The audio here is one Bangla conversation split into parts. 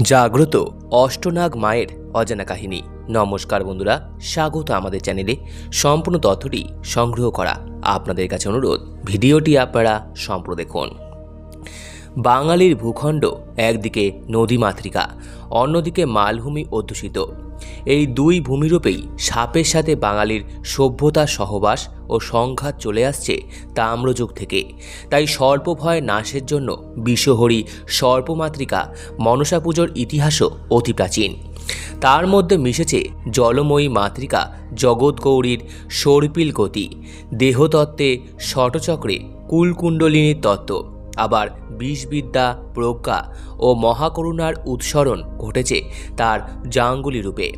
জাগ্রত অষ্টনাগ মায়ের অজানা কাহিনী। নমস্কার বন্ধুরা, স্বাগত আমাদের চ্যানেলে। সম্পূর্ণ তথ্যটি সংগ্রহ করা আপনাদের কাছে অনুরোধ। ভিডিওটি আপনারা সম্পূর্ণ দেখুন। বাঙালির ভূখণ্ড, একদিকে নদী মাতৃকা, অন্যদিকে মালভূমি অধ্যুষিত। এই দুই ভূমিরূপেই সাপের সাথে বাঙালির সভ্যতার সহবাস ও সংঘাত চলে আসছে তাম্রযুগ থেকে। তাই সর্পভয় নাশের জন্য বিশ্বহরি সর্পমাতৃকা মনসা পুজোর ইতিহাসও অতি প্রাচীন। তার মধ্যে মিশেছে জলময়ী মাতৃকা জগৎগৌরীর সর্পিল গতি, দেহতত্ত্বে ষটচক্রে কুলকুণ্ডলিনীর তত্ত্ব, আবার বিষবিদ্যা, প্রজ্ঞা ও মহাকরুণার উৎসরণ ঘটেছে তার জাঙ্গুলি রূপে।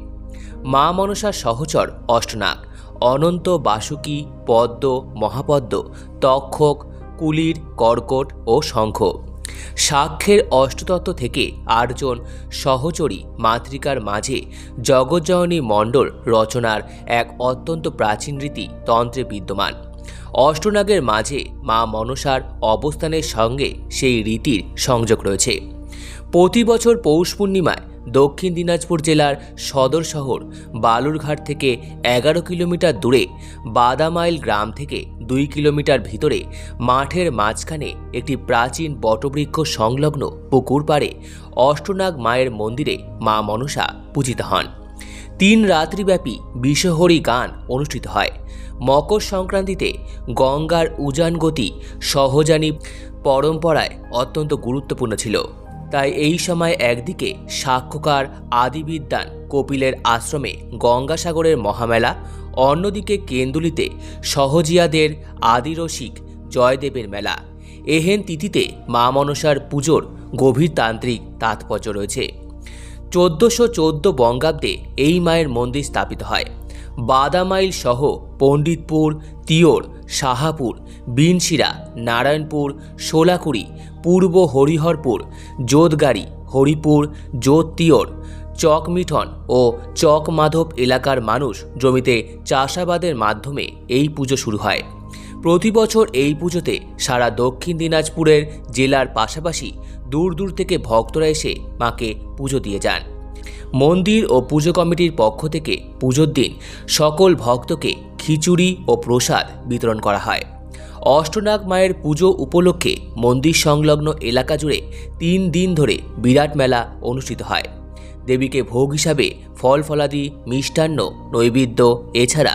মা মনসার সহচর অষ্টনাগ, অনন্ত বাসুকী, পদ্ম, মহাপদ্ম, তক্ষক, কুলির, কর্কট ও শঙ্খ। সাক্ষ্যের অষ্টতত্ত্ব থেকে আটজন সহচরী মাতৃকার মাঝে জগজ্জননী মণ্ডল রচনার এক অত্যন্ত প্রাচীন রীতি তন্ত্রে বিদ্যমান। অষ্টনাগের মাঝে মা মনসার অবস্থানের সঙ্গে সেই রীতির সংযোগ রয়েছে। প্রতি বছর পৌষ পূর্ণিমায় দক্ষিণ দিনাজপুর জেলার সদর শহর বালুরঘাট থেকে এগারো কিলোমিটার দূরে বাদামাইল গ্রাম থেকে দুই কিলোমিটার ভিতরে মাঠের মাঝখানে একটি প্রাচীন বটবৃক্ষ সংলগ্ন পুকুর পাড়ে অষ্টনাগ মায়ের মন্দিরে মা মনসা পূজিত হন। তিন রাত্রিব্যাপী বিশ্বহরি গান অনুষ্ঠিত হয়। মকর সংক্রান্তিতে গঙ্গার উজান গতি সহজানী পরম্পরায় অত্যন্ত গুরুত্বপূর্ণ ছিল। তাই এই সময় একদিকে সাক্ষ্যকার আদিবিদ্যান কপিলের আশ্রমে গঙ্গাসাগরের মহামেলা, অন্যদিকে কেন্দুলিতে সহজিয়াদের আদিরসিক জয়দেবের মেলা। এহেন তিথিতে মা মনসার পুজোর গভীর তান্ত্রিক তাৎপর্য রয়েছে। চোদ্দোশো চোদ্দ বঙ্গাব্দে এই মায়ের মন্দির স্থাপিত হয়। বাদামাইল সহ পণ্ডিতপুর, তিওর সাহাপুর বিনশিরা, নারায়ণপুর সোলাকুড়ি পূর্ব হরিহরপুর যোধগাড়ি হরিপুর যোধতিওর চকমিঠন ও চকমাধব এলাকার মানুষ জমিতে চাষাবাদের মাধ্যমে এই পুজো শুরু হয়। প্রতি বছর এই পুজোতে সারা দক্ষিণ দিনাজপুরের জেলার পাশাপাশি দূর দূর থেকে ভক্তরা এসে মাকে পুজো দিয়ে যান। মন্দির ও পুজো কমিটির পক্ষ থেকে পুজোর দিন সকল ভক্তকে খিচুড়ি ও প্রসাদ বিতরণ করা হয়। অষ্টনাগ মায়ের পুজো উপলক্ষে মন্দির সংলগ্ন এলাকা জুড়ে তিন দিন ধরে বিরাট মেলা অনুষ্ঠিত হয়। দেবীকে ভোগ হিসাবে ফল, ফলাদি, মিষ্টান্ন, নৈবেদ্য, এছাড়া